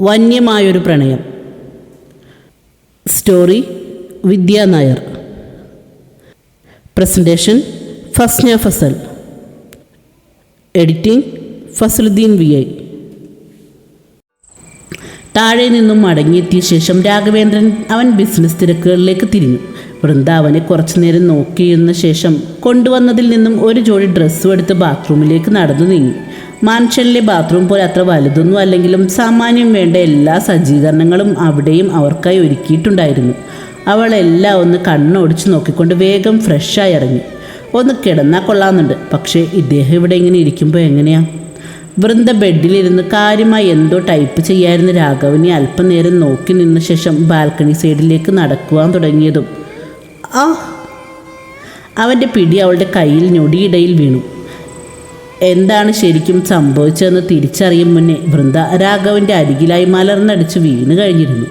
വന്യമായൊരു പ്രണയം. Story Vidya Nair. Presentation Fasna Fazal. Editing Fasaluddin V I. താഴെ നിന്നും മടങ്ങിയെത്തിയ ശേഷം രാഘവേന്ദ്രൻ അവൻ ബിസിനസ് തിരക്കുകളിലേക്ക് തിരിഞ്ഞു. വൃന്ദ അവനെ കുറച്ചു നേരം നോക്കിയിരുന്ന ശേഷം കൊണ്ടുവന്നതിൽ നിന്നും ഒരു ജോഡി ഡ്രസ്സും എടുത്ത് ബാത്റൂമിലേക്ക് നടന്നു നീങ്ങി. മാൻഷനിലെ ബാത്റൂം പോലെ അത്ര വലുതൊന്നും അല്ലെങ്കിലും സാമാന്യം വേണ്ട എല്ലാ സജ്ജീകരണങ്ങളും അവിടെയും അവർക്കായി ഒരുക്കിയിട്ടുണ്ടായിരുന്നു. അവൾ എല്ലാം ഒന്ന് കണ്ണോടിച്ച് നോക്കിക്കൊണ്ട് വേഗം ഫ്രഷായി ഇറങ്ങി. ഒന്ന് കിടന്നാൽ കൊള്ളാമെന്നുണ്ട്. പക്ഷേ ഇദ്ദേഹം ഇവിടെ ഇങ്ങനെ ഇരിക്കുമ്പോൾ എങ്ങനെയാ? വൃന്ദ ബെഡിലിരുന്ന് കാര്യമായി എന്തോ ടൈപ്പ് ചെയ്യായിരുന്ന രാഘവനെ അല്പനേരം നോക്കി നിന്ന ശേഷം ബാൽക്കണി സൈഡിലേക്ക് നടക്കുവാൻ തുടങ്ങിയതും. ആ അവന്റെ പിടി അവളുടെ കയ്യിൽ ഞൊടിയിടയിൽ വീണു. എന്താണ് ശരിക്കും സംഭവിച്ചതെന്ന് തിരിച്ചറിയും മുന്നേ വൃന്ദ രാഘവന്റെ അരികിലായി മലർന്നടിച്ച് വീണ് കഴിഞ്ഞിരുന്നു.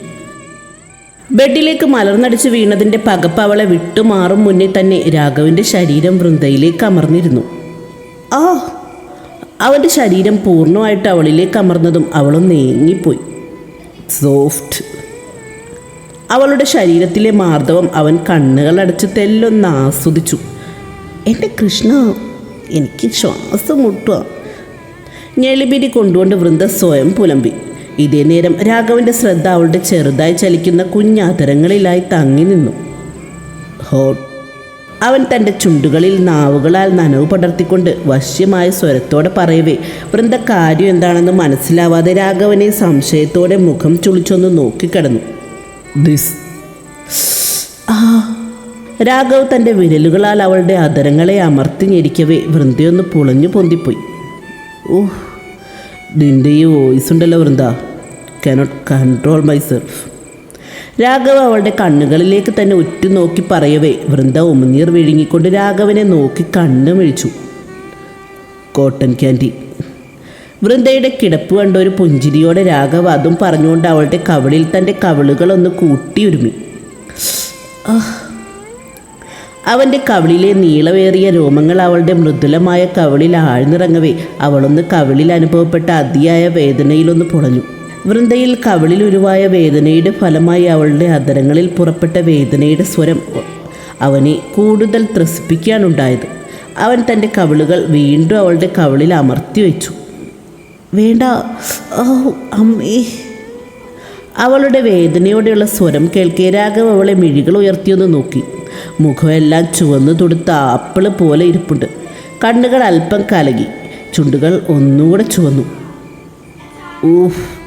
ബെഡിലേക്ക് മലർന്നടിച്ച് വീണതിന്റെ പകപ്പ് അവളെ വിട്ടുമാറും മുന്നേ തന്നെ രാഘവന്റെ ശരീരം വൃന്ദയിലേക്ക് അമർന്നിരുന്നു. ആ അവന്റെ ശരീരം പൂർണമായിട്ട് അവളിലേക്ക് അമർന്നതും അവളും നീങ്ങിപ്പോയി. സോഫ്റ്റ്. അവളുടെ ശരീരത്തിലെ മാർദ്ദവം അവൻ കണ്ണുകൾ അടച്ച് തെല്ലൊന്ന് ആസ്വദിച്ചു. എന്റെ കൃഷ്ണ എനിക്ക് ശ്വാസം മുട്ടുക ഞെളിപിരി കൊണ്ടുകൊണ്ട് വൃന്ദ സ്വയം പുലമ്പി. ഇതേ നേരം രാഘവന്റെ ശ്രദ്ധ അവളുടെ ചെറുതായി ചലിക്കുന്ന കുഞ്ഞാതരങ്ങളിലായി തങ്ങി നിന്നു. ഹോട്ട് അവൻ തന്റെ ചുണ്ടുകളിൽ നാവുകളാൽ നനവ് പടർത്തിക്കൊണ്ട് വശ്യമായ സ്വരത്തോടെ പറയവേ വൃന്ദ കാര്യം എന്താണെന്ന് മനസ്സിലാവാതെ രാഘവനെ സംശയത്തോടെ മുഖം ചുളിച്ചൊന്ന് നോക്കിക്കിടന്നു. ദിസ്. ആ. രാഘവ് തന്റെ വിരലുകളാൽ അവളുടെ അധരങ്ങളെ അമർത്തി ഞെരിക്കവേ വൃന്ദയൊന്ന് പുളഞ്ഞു പൊന്തിപ്പോയി. ഓഹ് നിന്റെ ഈ വോയിസ് ഉണ്ടല്ലോ Vrinda. Cannot control myself Raghav അവളുടെ കണ്ണുകളിലേക്ക് തന്നെ ഉറ്റുനോക്കി പറയവേ വൃന്ദ ഉമിനീർ വിഴുങ്ങിക്കൊണ്ട് രാഘവനെ നോക്കി കണ്ണു മിഴിച്ചു കോട്ടൺ ക്യാൻഡി. വൃന്ദയുടെ കിടപ്പ് കണ്ട ഒരു പുഞ്ചിരിയോടെ രാഘവ് അതും പറഞ്ഞുകൊണ്ട് അവളുടെ കവളിൽ തന്റെ കവളുകളൊന്ന് കൂട്ടിയുരുമി. ആഹ്. അവന്റെ കവിളിലെ നീളമേറിയ രോമങ്ങൾ അവളുടെ മൃദുലമായ കവിളിൽ ആഴ്ന്നിറങ്ങവേ. അവളൊന്ന് കവിളിൽ അനുഭവപ്പെട്ട അതിയായ വേദനയിലൊന്ന് പൊളഞ്ഞു. വൃന്ദയിൽ കവിളിൽ ഉരുവായ വേദനയുടെ ഫലമായി അവളുടെ അധരങ്ങളിൽ പുറപ്പെട്ട വേദനയുടെ സ്വരം അവനെ കൂടുതൽ ത്രസിപ്പിക്കാനുണ്ടായത്. അവൻ തന്റെ കവിളുകൾ വീണ്ടും അവളുടെ കവിളിൽ അമർത്തി വെച്ചു. വേണ്ട ഓ അമ്മേ. അവളുടെ വേദനയോടെയുള്ള സ്വരം കേൾക്കെ രാഘവ് അവളെ മിഴികൾ ഉയർത്തിയൊന്ന് നോക്കി. മുഖമെല്ലാം ചുവന്നു തുടുത്ത ആപ്പിൾ പോലെ ഇരിപ്പുണ്ട്. കണ്ണുകൾ അല്പം കലകി. ചുണ്ടുകൾ ഒന്നുകൂടെ ചുവന്നു. ഊഫ്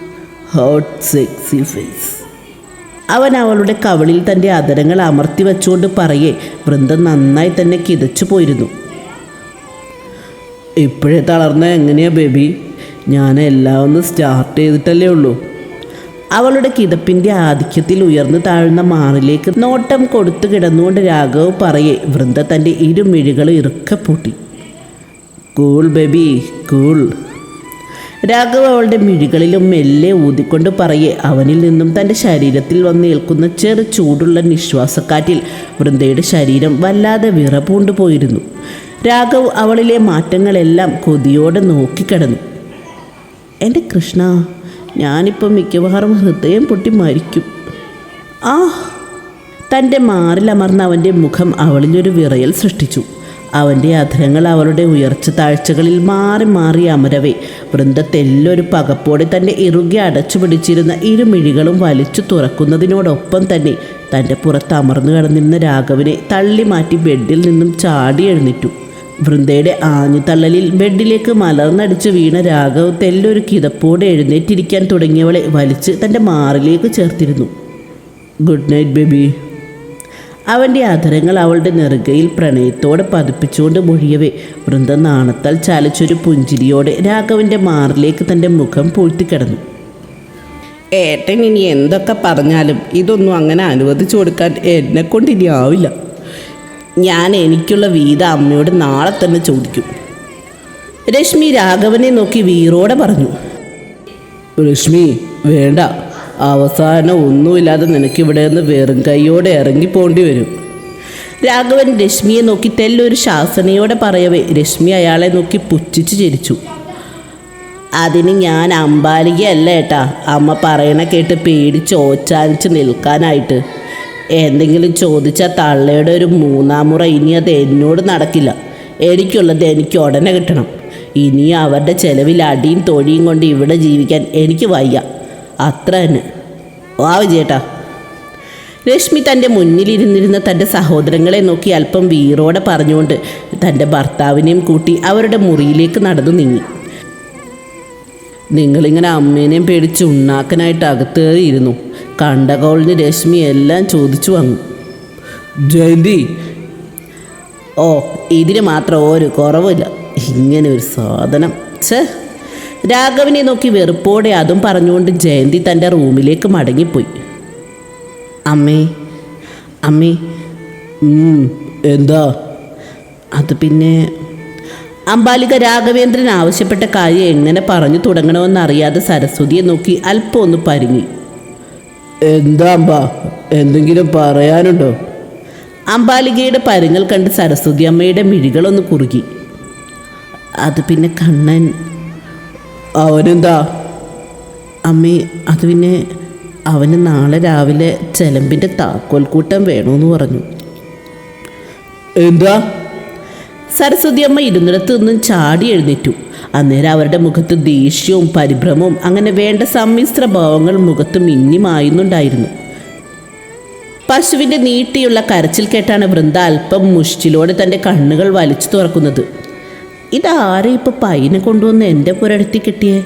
ഹോട്ട് സെക്സി ഫേസ് അവൻ അവളുടെ കവളിൽ തന്റെ അതരങ്ങൾ അമർത്തി വെച്ചുകൊണ്ട് പറയേ വൃന്ദം നന്നായി തന്നെ കിതച്ചു പോയിരുന്നു. ഇപ്പോഴേ തളർന്ന എങ്ങനെയാ ബേബി? ഞാൻ എല്ലാം ഒന്ന് സ്റ്റാർട്ട് ചെയ്തിട്ടല്ലേ ഉള്ളൂ. അവളുടെ കിതപ്പിന്റെ ആധിക്യത്തിൽ ഉയർന്നു താഴ്ന്ന മാറിലേക്ക് നോട്ടം കൊടുത്തു കിടന്നുകൊണ്ട് രാഘവ് പറയെ വൃന്ദ തന്റെ ഇരുമിഴികൾ ഇറുക്കെ പൂട്ടി. Cool baby cool. രാഘവ് അവളുടെ മിഴികളിലും മെല്ലെ ഊതിക്കൊണ്ട് പറയെ അവനിൽ നിന്നും തന്റെ ശരീരത്തിൽ വന്നേൽക്കുന്ന ചെറു ചൂടുള്ള നിശ്വാസക്കാറ്റിൽ വൃന്ദയുടെ ശരീരം വല്ലാതെ വിറപൂണ്ടു പോയിരുന്നു. രാഘവ് അവളിലെ മാറ്റങ്ങളെല്ലാം കൊതിയോടെ നോക്കിക്കിടന്നു. എന്റെ കൃഷ്ണ ഞാനിപ്പോൾ മിക്കവാറും ഹൃദയം പൊട്ടി മരിക്കും. ആ തന്റെ മാറിലമർന്ന അവന്റെ മുഖം അവളിലൊരു വിറയൽ സൃഷ്ടിച്ചു. അവന്റെ അധരങ്ങൾ അവളുടെ ഉയർച്ച താഴ്ചകളിൽ മാറി മാറി അമരവേ. വൃന്ദത്തെല്ലൊരു പകപ്പോടെ തന്റെ ഇറുകി അടച്ചു പിടിച്ചിരുന്ന ഇരുമിഴികളും വലിച്ചു തുറക്കുന്നതിനോടൊപ്പം തന്നെ തന്റെ പുറത്ത് അമർന്നു കിടന്നിരുന്ന രാഘവനെ തള്ളി മാറ്റി ബെഡിൽ നിന്നും ചാടി എഴുന്നേറ്റു. വൃന്ദയുടെ ആഞ്ഞുതള്ളലിൽ ബെഡിലേക്ക് മലർന്നടിച്ച് വീണ രാഘവ് തെല്ലൊരു കിതപ്പോടെ എഴുന്നേറ്റിരിക്കാൻ തുടങ്ങിയവളെ വലിച്ച് തന്റെ മാറിലേക്ക് ചേർത്തിരുന്നു. ഗുഡ് നൈറ്റ് ബേബി അവന്റെ അധരങ്ങൾ അവളുടെ നെറുകയിൽ പ്രണയത്തോടെ പതിപ്പിച്ചുകൊണ്ട് മൊഴിയവേ വൃന്ദ നാണത്താൽ ചാലിച്ചൊരു പുഞ്ചിരിയോടെ രാഘവന്റെ മാറിലേക്ക് തന്റെ മുഖം പൂഴ്ത്തിക്കിടന്നു. ഏട്ടൻ ഇനി എന്തൊക്കെ പറഞ്ഞാലും ഇതൊന്നും അങ്ങനെ അനുവദിച്ചു കൊടുക്കാൻ എന്നെ കൊണ്ടിനി ആവില്ല. ഞാൻ എനിക്കുള്ള വീത അമ്മയോട് നാളെ തന്നെ ചോദിക്കും. രശ്മി രാഘവനെ നോക്കി വീറോടെ പറഞ്ഞു. രശ്മി വേണ്ട. അവസാനം ഒന്നുമില്ലാതെ നിനക്കിവിടെ നിന്ന് വെറും കൈയോടെ ഇറങ്ങി ഇറങ്ങിപ്പോണ്ടി വരും. രാഘവൻ രശ്മിയെ നോക്കി തെല്ലൊരു ശാസനയോടെ പറയവേ. രശ്മി അയാളെ നോക്കി പുച്ഛിച്ച് ചിരിച്ചു. അതിന് ഞാൻ അമ്പാലികയല്ല ഏട്ടാ. അമ്മ പറയണ കേട്ട് പേടിച്ച് ഓച്ചാനിച്ച് നിൽക്കാനായിട്ട്. എന്തെങ്കിലും ചോദിച്ചാൽ തള്ളയുടെ ഒരു മൂന്നാം മുറ ഇനി അത് എന്നോട് നടക്കില്ല. എനിക്കുള്ളത് എനിക്ക് ഉടനെ കിട്ടണം. ഇനി അവരുടെ ചെലവിൽ അടിയും തൊഴിയും കൊണ്ട് ഇവിടെ ജീവിക്കാൻ എനിക്ക് വയ്യ. അത്ര തന്നെ. വാ വിജയേട്ടാ. രശ്മി തന്റെ മുന്നിലിരുന്നിരുന്ന തന്റെ സഹോദരങ്ങളെ നോക്കി അല്പം വീറോടെ പറഞ്ഞുകൊണ്ട് തന്റെ ഭർത്താവിനെയും കൂട്ടി അവരുടെ മുറിയിലേക്ക് നടന്നു നീങ്ങി. നിങ്ങളിങ്ങനെ അമ്മേനെയും പേടിച്ച് ഉണ്ണാക്കനായിട്ട് അകത്തേറിയിരുന്നു. കണ്ടകോളിന് രശ്മി എല്ലാം ചോദിച്ചു വാങ്ങും ജയന്തി ഓ ഇതിന് മാത്രം ഒരു കുറവില്ല. ഇങ്ങനെ ഒരു സാധനം. ഛേ രാഘവനെ നോക്കി വെറുപ്പോടെ അതും പറഞ്ഞുകൊണ്ട് ജയന്തി തന്റെ റൂമിലേക്ക് മടങ്ങിപ്പോയി. അമ്മേ അമ്മേ എന്താ? അത് പിന്നെ അമ്പാലിക രാഘവേന്ദ്രൻ ആവശ്യപ്പെട്ട കാര്യം എങ്ങനെ പറഞ്ഞു തുടങ്ങണമെന്ന് അറിയാതെ സരസ്വതിയെ നോക്കി അല്പം ഒന്ന് പരിങ്ങി. എന്താ അമ്പ? എന്തെങ്കിലും പറയാനുണ്ടോ? അമ്പാലികയുടെ പരുങ്ങൽ കണ്ട് സരസ്വതി അമ്മയുടെ മിഴികളൊന്ന് കുറുകി. അത് പിന്നെ കണ്ണൻ. അവനെന്താ? അമ്മേ അത് പിന്നെ അവന് നാളെ രാവിലെ ചെലമ്പിന്റെ താക്കോൽക്കൂട്ടം വേണമെന്ന് പറഞ്ഞു. എന്താ? സരസ്വതി അമ്മ ഇരുന്നിടത്ത് നിന്നും ചാടി എഴുന്നേറ്റു. അന്നേരം അവരുടെ മുഖത്ത് ദേഷ്യവും പരിഭ്രമവും അങ്ങനെ വേണ്ട സമ്മിശ്ര ഭാവങ്ങൾ മുഖത്ത് മിന്നിമായുന്നുണ്ടായിരുന്നു പശുവിന്റെ നീട്ടിയുള്ള കരച്ചിൽ കേട്ടാണ് വൃന്ദ അല്പം മുഷ്ടിലോടെ തന്റെ കണ്ണുകൾ വലിച്ചു തുറക്കുന്നത്. ഇതാരെ ഇപ്പോൾ പൈനെ കൊണ്ടുവന്ന് എന്റെ പുരടുത്തി കിട്ടിയേ?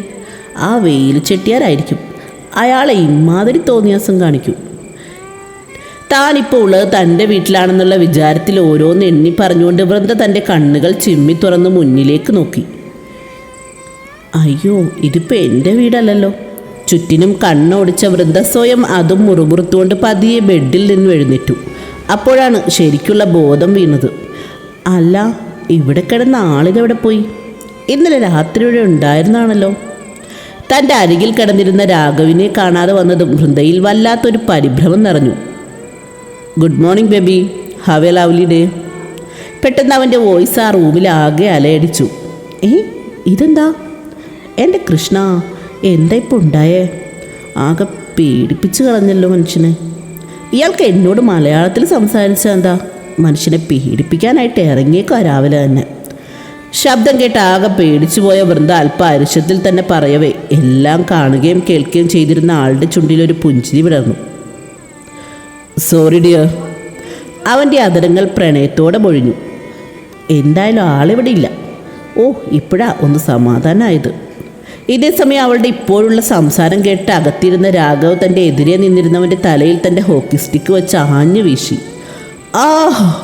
ആ വെയിൽ ചെട്ടിയാരായിരിക്കും. അയാളെ ഇമാതിരി തോന്നിയാസം കാണിക്കും. താനിപ്പോൾ ഉള്ളത് തന്റെ വീട്ടിലാണെന്നുള്ള വിചാരത്തിൽ ഓരോന്ന് എണ്ണി പറഞ്ഞുകൊണ്ട് വൃന്ദ തന്റെ കണ്ണുകൾ ചിമ്മി തുറന്ന് മുന്നിലേക്ക് നോക്കി. അയ്യോ ഇതിപ്പോൾ എന്റെ വീടല്ലല്ലോ. ചുറ്റിനും കണ്ണോടിച്ച വൃദ്ധ സ്വയം അതും മുറുമുറുത്തുകൊണ്ട് പതിയെ ബെഡിൽ നിന്നും എഴുന്നേറ്റു. അപ്പോഴാണ് ശരിക്കുള്ള ബോധം വീണത്. അല്ല ഇവിടെ കിടന്ന ആളിനെവിടെ പോയി? ഇന്നലെ രാത്രി ഇവിടെ ഉണ്ടായിരുന്നാണല്ലോ. തന്റെ അരികിൽ കിടന്നിരുന്ന രാഘവിനെ കാണാതെ വന്നതും വൃന്ദയിൽ വല്ലാത്തൊരു പരിഭ്രമം നിറഞ്ഞു. Good morning baby. Have a lovely day പെട്ടെന്ന് അവന്റെ വോയിസ് ആ റൂമിൽ ആകെ അലയടിച്ചു. ഏ ഇതെന്താ? എന്റെ കൃഷ്ണ എന്താ ഇപ്പോൾ ഉണ്ടായേ? ആകെ പേടിപ്പിച്ചു കളഞ്ഞല്ലോ മനുഷ്യനെ. ഇയാൾക്ക് എന്നോട് മലയാളത്തിൽ സംസാരിച്ച എന്താ? മനുഷ്യനെ പേടിപ്പിക്കാനായിട്ട് ഇറങ്ങിയേക്കോ രാവിലെ തന്നെ. ശബ്ദം കേട്ട് ആകെ പേടിച്ചു പോയ വൃന്ദ അല്പ അരിശത്തിൽ തന്നെ പറയവേ എല്ലാം കാണുകയും കേൾക്കുകയും ചെയ്തിരുന്ന ആളുടെ ചുണ്ടിലൊരു പുഞ്ചിരി വിടർന്നു. സോറി ഡിയർ അവന്റെ അതരങ്ങൾ പ്രണയത്തോടെ മൊഴിഞ്ഞു. എന്തായാലും ആളിവിടെ ഇല്ല. ഓ ഇപ്പോഴാ ഒന്ന് സമാധാനമായത് ഇതേ സമയം അവളുടെ ഇപ്പോഴുള്ള സംസാരം കേട്ട് അകത്തിരുന്ന രാഘവ് തന്റെ എതിരെ നിന്നിരുന്നവന്റെ തലയിൽ തന്റെ ഹോക്കി സ്റ്റിക്ക് വെച്ച് ആഞ്ഞു വീശി. ആഹ്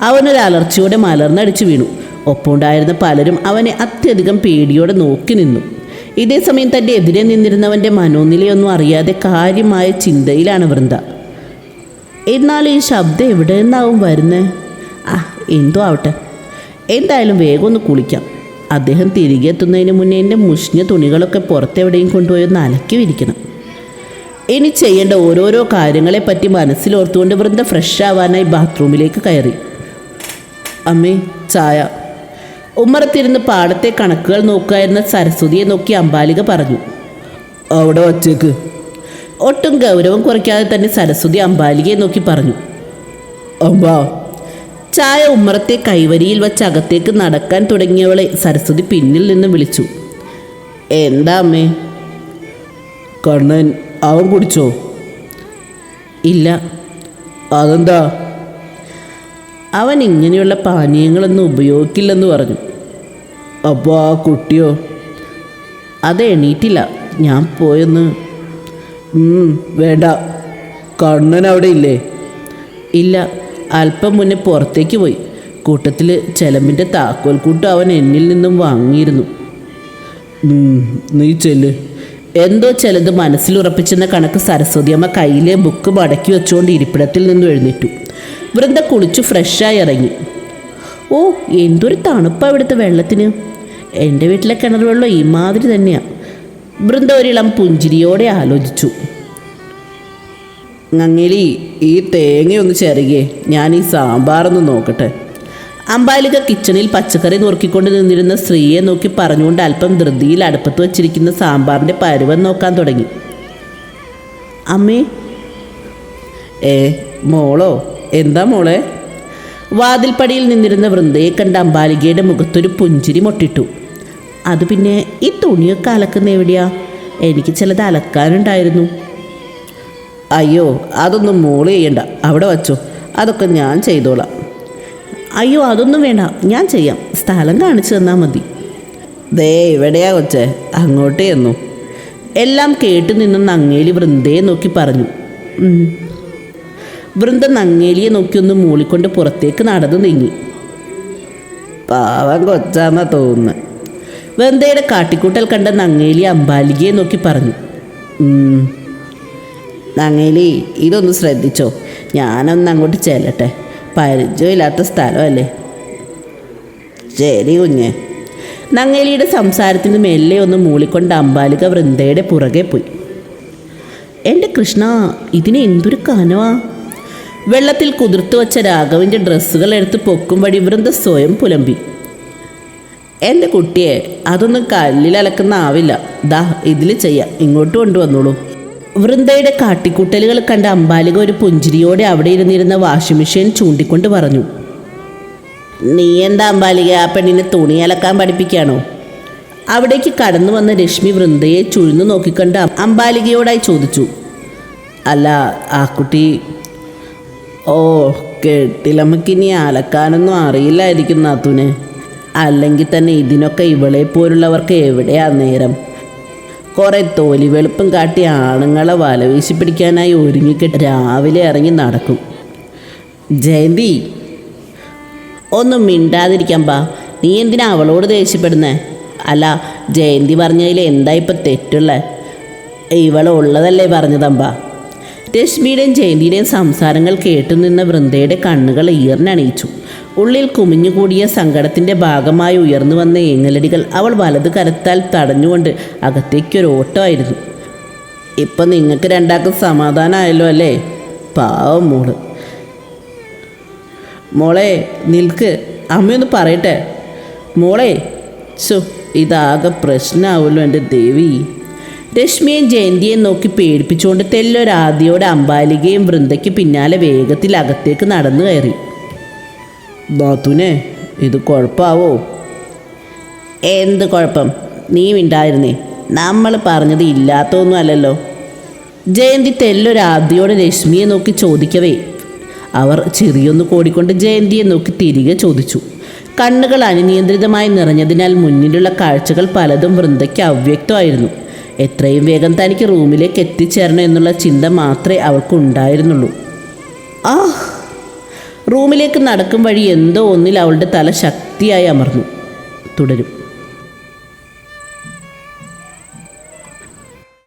അവനൊരു അലർച്ചയോടെ മലർന്നടിച്ചു വീണു. ഒപ്പമുണ്ടായിരുന്ന പലരും അവനെ അത്യധികം പേടിയോടെ നോക്കി നിന്നു. ഇതേ സമയം തന്റെ എതിരെ നിന്നിരുന്നവന്റെ മനോനിലയൊന്നും അറിയാതെ കാര്യമായ ചിന്തയിലാണ് വൃന്ദ. എന്നാൽ ഈ ശബ്ദം എവിടെ നിന്നാവും വരുന്നത് ആ എന്തോ ആവട്ടെ. എന്തായാലും വേഗം ഒന്ന് കുളിക്കാം. അദ്ദേഹം തിരികെ എത്തുന്നതിന് മുന്നേ എന്റെ മുഷിഞ്ഞ തുണികളൊക്കെ പുറത്തെവിടെയും കൊണ്ടുപോയി ഒന്ന് അലക്കി വിരിക്കണം ഇനി ചെയ്യേണ്ട ഓരോരോ കാര്യങ്ങളെപ്പറ്റി മനസ്സിലോർത്തുകൊണ്ട് വൃന്ദ ഫ്രഷ് ആവാനായി ബാത്റൂമിലേക്ക് കയറി. അമ്മേ ചായ. ഉമ്മറത്തിരുന്ന് പാടത്തെ കണക്കുകൾ നോക്കുകയായിരുന്ന സരസ്വതിയെ നോക്കി അമ്പാലിക പറഞ്ഞു. അവിടെ ഒറ്റയ്ക്ക്. ഒട്ടും ഗൗരവം കുറയ്ക്കാതെ തന്നെ സരസ്വതി അമ്പാലികയെ നോക്കി പറഞ്ഞു. അമ്പാ ചായ ഉമ്മറത്തെ കൈവരിയിൽ വച്ച് അകത്തേക്ക് നടക്കാൻ തുടങ്ങിയവളെ സരസ്വതി പിന്നിൽ നിന്ന് വിളിച്ചു. എന്താ അമ്മേ? കണ്ണൻ അവൻ കുടിച്ചോ? ഇല്ല. അതെന്താ? അവൻ ഇങ്ങനെയുള്ള പാനീയങ്ങളൊന്നും ഉപയോഗിക്കില്ലെന്ന് പറഞ്ഞു. അപ്പോൾ ആ കുട്ടിയോ? അത് എണീറ്റില്ല. ഞാൻ പോയെന്ന്. വേണ്ട. കണ്ണൻ അവിടെ ഇല്ലേ? ഇല്ല. അല്പം മുന്നേ പുറത്തേക്ക് പോയി. കൂട്ടത്തിൽ ചെലമ്പിന്റെ താക്കോൽ കൂട്ടും അവൻ എന്നിൽ നിന്നും വാങ്ങിയിരുന്നു. നീ ചെല്ല്. എന്തോ ചിലത് മനസ്സിലുറപ്പിച്ചെന്ന കണക്ക് സരസ്വതി അമ്മ കയ്യിലെ ബുക്ക് മടക്കി വെച്ചുകൊണ്ട് ഇരിപ്പിടത്തിൽ നിന്നും എഴുന്നേറ്റു. വൃന്ദ കുളിച്ചു ഫ്രഷായി ഇറങ്ങി. ഓ എന്തൊരു തണുപ്പാണ് ഇവിടുത്തെ വെള്ളത്തിന്. എന്റെ വീട്ടിലെ കിണർ വെള്ളം ഇമാതിരി തന്നെയാണ് വൃന്ദ ഒരിളം പുഞ്ചിരിയോടെ ആലോചിച്ചു. Ngangeli ഈ തേങ്ങയൊന്ന് ചിരകിയേ ഞാൻ ഈ സാമ്പാറൊന്ന് നോക്കട്ടെ. അമ്പാലിക കിച്ചണിൽ പച്ചക്കറി നുറുക്കിക്കൊണ്ട് നിന്നിരുന്ന സ്ത്രീയെ നോക്കി പറഞ്ഞുകൊണ്ട് അല്പം ധൃതിയിൽ അടുപ്പത്ത് വച്ചിരിക്കുന്ന സാമ്പാറിന്റെ പരുവം നോക്കാൻ തുടങ്ങി. അമ്മേ. ഏ മോളോ എന്താ മോളെ? വാതിൽപ്പടിയിൽ നിന്നിരുന്ന വൃന്ദയെ കണ്ട അമ്പാലികയുടെ മുഖത്തൊരു പുഞ്ചിരി മൊട്ടിട്ടു. അത് പിന്നെ ഈ തുണിയൊക്കെ അലക്കുന്ന എവിടെയാ? എനിക്ക് ചിലത് അലക്കാനുണ്ടായിരുന്നു. അയ്യോ അതൊന്നും മോൾ ചെയ്യണ്ട. അവിടെ വച്ചോ. അതൊക്കെ ഞാൻ ചെയ്തോളാം. അയ്യോ അതൊന്നും വേണ്ട. ഞാൻ ചെയ്യാം. സ്ഥലം കാണിച്ചു തന്നാൽ മതി. ദേ ഇവിടെയാ കൊച്ചേ. അങ്ങോട്ടേ എന്നു എല്ലാം കേട്ടു നിന്ന് നങ്ങേലി വൃന്ദയെ നോക്കി പറഞ്ഞു. വൃന്ദ നങ്ങേലിയെ നോക്കി ഒന്ന് മൂളിക്കൊണ്ട് പുറത്തേക്ക് നടന്നു നീങ്ങി. പാവം കൊച്ചാന്നാ തോന്നുന്നു. വൃന്ദയുടെ കാട്ടിക്കൂട്ടൽ കണ്ട നങ്ങേലി അമ്പാലികയെ നോക്കി പറഞ്ഞു. നങ്ങേലി ഇതൊന്ന് ശ്രദ്ധിച്ചോ. ഞാനൊന്ന് അങ്ങോട്ട് ചെല്ലട്ടെ. പരിചയമില്ലാത്ത സ്ഥലമല്ലേ? ശരി കുഞ്ഞ്. നങ്ങേലിയുടെ സംസാരത്തിന് മെല്ലെ ഒന്ന് മൂളിക്കൊണ്ട് അമ്പാലിക വൃന്ദയുടെ പുറകെ പോയി. എന്റെ കൃഷ്ണ ഇതിന് എന്തൊരു കനവാ. വെള്ളത്തിൽ കുതിർത്തു വച്ച രാഘവിന്റെ ഡ്രസ്സുകൾ എടുത്ത് പൊക്കും വഴി വൃന്ദ സ്വയം പുലമ്പി. എന്റെ കുട്ടിയെ അതൊന്നും കല്ലിൽ അലക്കുന്ന ആവില്ല. ദാ ഇതിൽ ചെയ്യാം. ഇങ്ങോട്ട് കൊണ്ടുവന്നോളൂ. വൃന്ദയുടെ കാട്ടിക്കൂട്ടലുകൾ കണ്ട അമ്പാലിക ഒരു പുഞ്ചിരിയോടെ അവിടെ ഇരുന്നിരുന്ന വാഷിംഗ് മെഷീൻ ചൂണ്ടിക്കൊണ്ട് പറഞ്ഞു നീ എന്താ അമ്പാലിക ആ പെണ്ണിനെ തുണി അലക്കാൻ പഠിപ്പിക്കുകയാണോ? അവിടേക്ക് കടന്നു വന്ന രശ്മി വൃന്ദയെ ചുഴിഞ്ഞു നോക്കിക്കണ്ട് അമ്പാലികയോടായി ചോദിച്ചു അല്ല ആ കുട്ടി ഓ കെട്ടിലമ്മക്ക് ഇനി അലക്കാനൊന്നും അറിയില്ലായിരിക്കും നാത്തൂന്. അല്ലെങ്കിൽ തന്നെ ഇതിനൊക്കെ ഇവളെ പോലുള്ളവർക്ക് എവിടെയാ നേരം? കുറെ തോലി വെളുപ്പം കാട്ടി ആണുങ്ങളെ വല വീശി പിടിക്കാനായി ഒരുങ്ങിക്കിട്ട് രാവിലെ ഇറങ്ങി നടക്കും. ജയന്തി ഒന്നും മിണ്ടാതിരിക്കാൻ പാ. നീ എന്തിനാ അവളോട് ദേഷ്യപ്പെടുന്നേ? അല്ല ജയന്തി പറഞ്ഞതിൽ എന്താ ഇപ്പം തെറ്റുള്ള? ഇവളുള്ളതല്ലേ പറഞ്ഞതമ്പാ. രശ്മിയുടെയും ജയന്തിയുടെയും സംസാരങ്ങൾ കേട്ടു നിന്ന വൃന്ദയുടെ കണ്ണുകൾ ഈർന്നണിയിച്ചു ഉള്ളിൽ കുമിഞ്ഞുകൂടിയ സങ്കടത്തിന്റെ ഭാഗമായി ഉയർന്നു വന്ന ഏങ്ങലടികൾ അവൾ വലത് കരത്താൽ തടഞ്ഞുകൊണ്ട് അകത്തേക്കൊരു ഓട്ടമായിരുന്നു ഇപ്പം നിങ്ങൾക്ക് രണ്ടാൾക്കും സമാധാനമായല്ലോ അല്ലേ? പാവം മോൾ. മോളെ നിൽക്ക്. അമ്മയൊന്ന് പറയട്ടെ. മോളെ ചോ ഇതാകെ പ്രശ്നമാവുമല്ലോ എന്റെ ദേവി. രശ്മിയും ജയന്തിയെ നോക്കി പേടിപ്പിച്ചുകൊണ്ട് തെല്ലൊരാദിയോടെ അമ്പാലികയും വൃന്ദയ്ക്ക് പിന്നാലെ വേഗത്തിൽ അകത്തേക്ക് നടന്നു കയറി. നാത്തുനെ ഇത് കുഴപ്പമാവോ? എന്ത് കുഴപ്പം? നീ മിണ്ടായിരുന്നേ നമ്മൾ പറഞ്ഞത് ഇല്ലാത്തൊന്നും അല്ലല്ലോ. ജയന്തി തെല്ലൊരാദിയോടെ രശ്മിയെ നോക്കി ചോദിക്കവേ. അവർ ചെറിയൊന്ന് കോടിക്കൊണ്ട് ജയന്തിയെ നോക്കി തിരികെ ചോദിച്ചു. കണ്ണുകൾ അനിയന്ത്രിതമായി നിറഞ്ഞതിനാൽ മുന്നിലുള്ള കാഴ്ചകൾ പലതും വൃന്ദയ്ക്ക് അവ്യക്തമായിരുന്നു. എത്രയും വേഗം തനിക്ക് റൂമിലേക്ക് എത്തിച്ചേരണം എന്നുള്ള ചിന്ത മാത്രമേ അവൾക്കുണ്ടായിരുന്നുള്ളൂ. ആ റൂമിലേക്ക് നടക്കും വഴി എന്തോ ഒന്നിൽ അവളുടെ തല ശക്തിയായി അമർന്നു. തുടരും.